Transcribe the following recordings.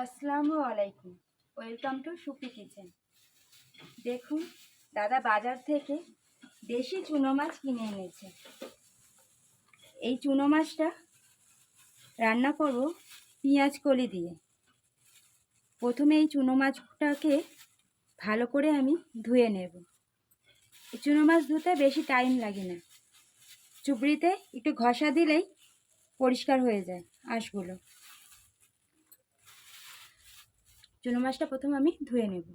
আসসালামু আলাইকুম। Welcome to soupy kitchen দেখুন, দাদা বাজার থেকে দেশি চুনো মাছ কিনে এনেছে। এই চুনো মাছটা রান্না করব পেঁয়াজ কলি দিয়ে। প্রথমে এই চুনো মাছটাকে ভালো করে আমি ধুয়ে নেব। এই চুনো মাছ ধুতে বেশি টাইম লাগে না। চুবড়িতে একটু ঘষা দিলেই পরিষ্কার হয়ে যায় আঁশগুলো। চুনো মাছটা প্রথম আমি ধুয়ে নেব।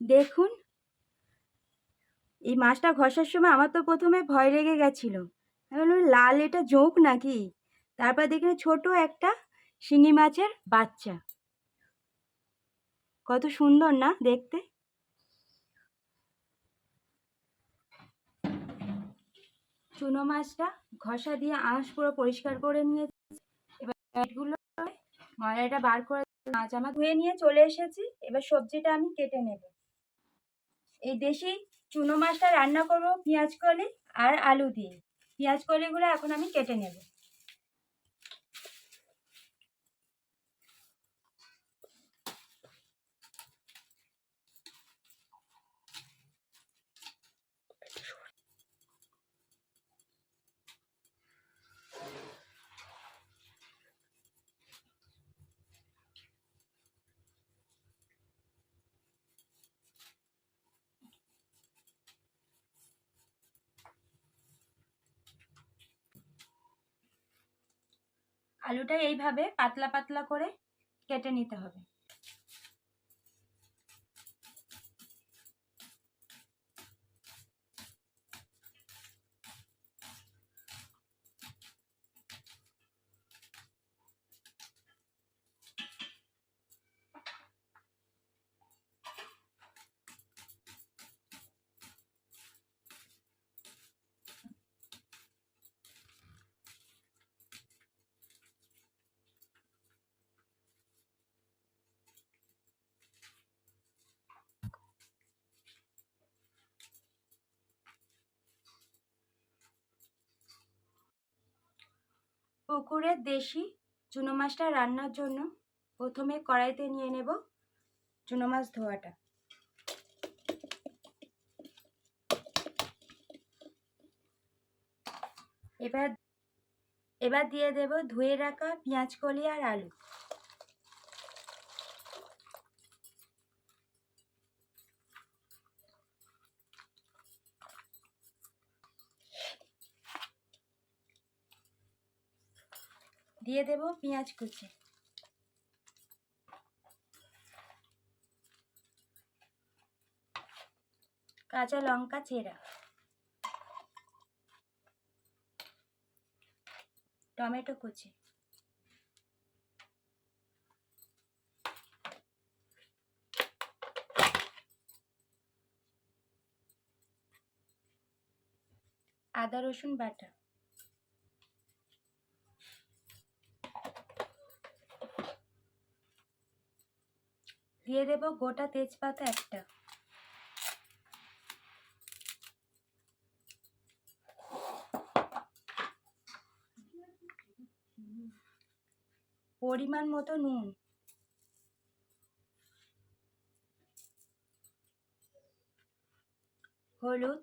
দেখুন, এই মাছটা ঘষার সময় আমার তো প্রথমে ভয় লেগে গেছিল। আমি বললাম, লাল, এটা জোঁক নাকি? তারপর দেখলাম ছোট একটা শিঙি মাছের বাচ্চা। কত সুন্দর না দেখতে? চুনো মাছটা ঘষা দিয়ে আঁশ পুরো পরিষ্কার করে নিয়েছি। এবার ময়লাটা বার করে মাছ আমার ধুয়ে নিয়ে চলে এসেছি। এবার সবজিটা আমি কেটে নেব। এই দেশি চুনো মাছটা রান্না করব পেঁয়াজ কলি আর আলু দিয়ে। পেঁয়াজ কলিগুলো এখন আমি কেটে নেব। আলুটা এইভাবে পাতলা পাতলা করে কেটে নিতে হবে। পুকুরের দেশি চুনো মাছটা রান্নার জন্য প্রথমে কড়াইতে নিয়ে নেব চুনো মাছ ধোয়াটা। এবার এবার দিয়ে দেব ধুয়ে রাখা পেঁয়াজ কলি আর আলু। দিয়ে দেব পেঁয়াজ কুচি। কাঁচা লঙ্কা চেরা। টমেটো কুচি। আদা রসুন বাটা। দিয়ে দেব গোটা তেজপাতা একটা। পরিমাণ মতো নুন। হলুদ।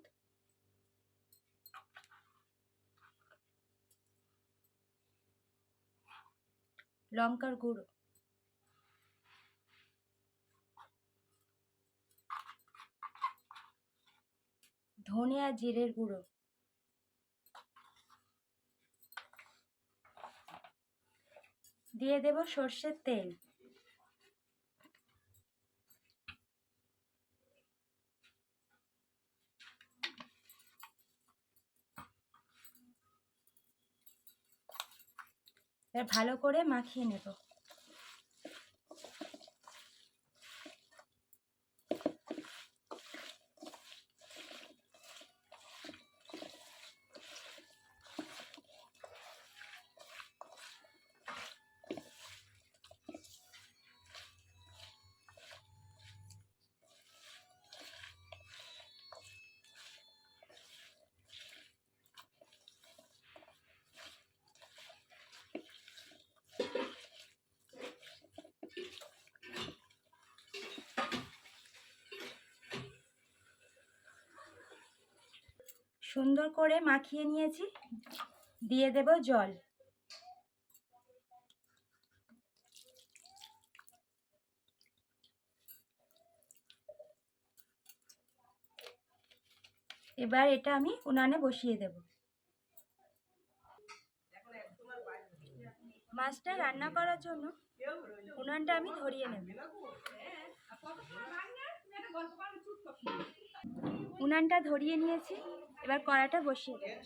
লঙ্কার গুঁড়ো। ধনে আর জিরের গুঁড়ো। দিয়ে দেব সর্ষের তেল। ভালো করে মাখিয়ে নেব। সুন্দর করে মাখিয়ে নিয়েছি। দিয়ে দেব জল। এবার এটা আমি উনানে বসিয়ে দেব। মাছটা রান্না করার জন্য উনানটা আমি ধরিয়ে নেব। উনানটা ধরিয়ে নিয়েছি। এবার কড়াটা বসিয়ে দেব।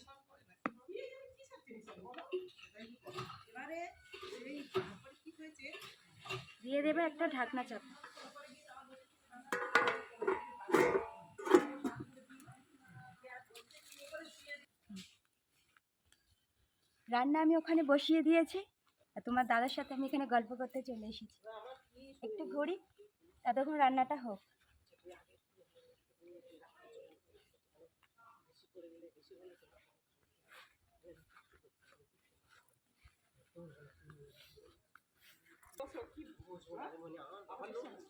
দিয়ে দেবে একটা ঢাকনা চাপা। রান্না আমি ওখানে বসিয়ে দিয়েছি। আর তোমার দাদার সাথে আমি এখানে গল্প করতে চলে এসেছি। একটু ঘুরি ততক্ষণ রান্নাটা হোক।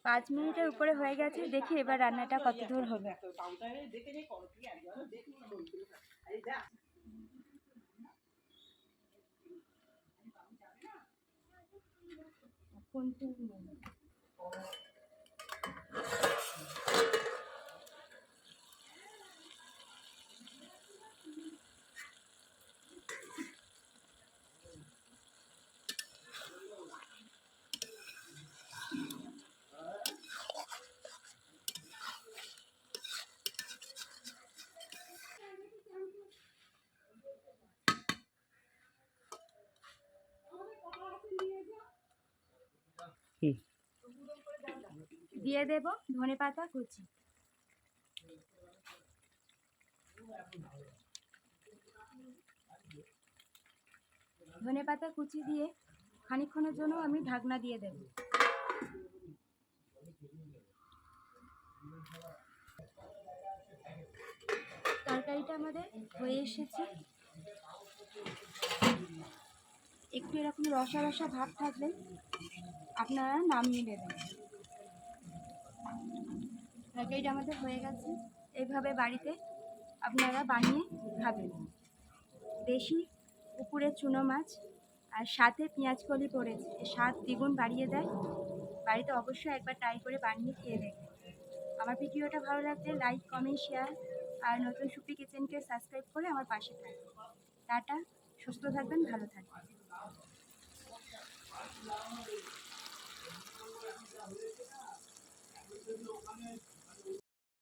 পাঁচ মিনিটের উপরে হয়ে গেছে দেখি এবার রান্নাটা কত দূর হবে। দিয়ে দেব ধনে পাতা কুচি। ধনে পাতা কুচি দিয়ে খানিকক্ষণের জন্য আমি ঢাকনা দিয়ে দেব। তরকারিটা আমাদের হয়ে এসেছে। একটু এরকম রসা রসা ভাব থাকলে আপনারা নামিয়ে নেবেন তরকারিটা আমাদের হয়ে গেছে। এইভাবে বাড়িতে আপনারা বানিয়ে খাবেন। দেশি পুকুরের চুনো মাছ আর সাথে পেঁয়াজ কলি পড়েছে। স্বাদ দ্বিগুণ বাড়িয়ে দেয়। বাড়িতে অবশ্যই একবার ট্রাই করে বানিয়ে খেয়ে দেখবেন। আমার ভিডিওটা ভালো লাগলে লাইক, কমেন্ট, শেয়ার আর নতুন সুপি কিচেনকে সাবস্ক্রাইব করে আমার পাশে থাকবেন। টাটা, সুস্থ থাকবেন, ভালো থাকবেন।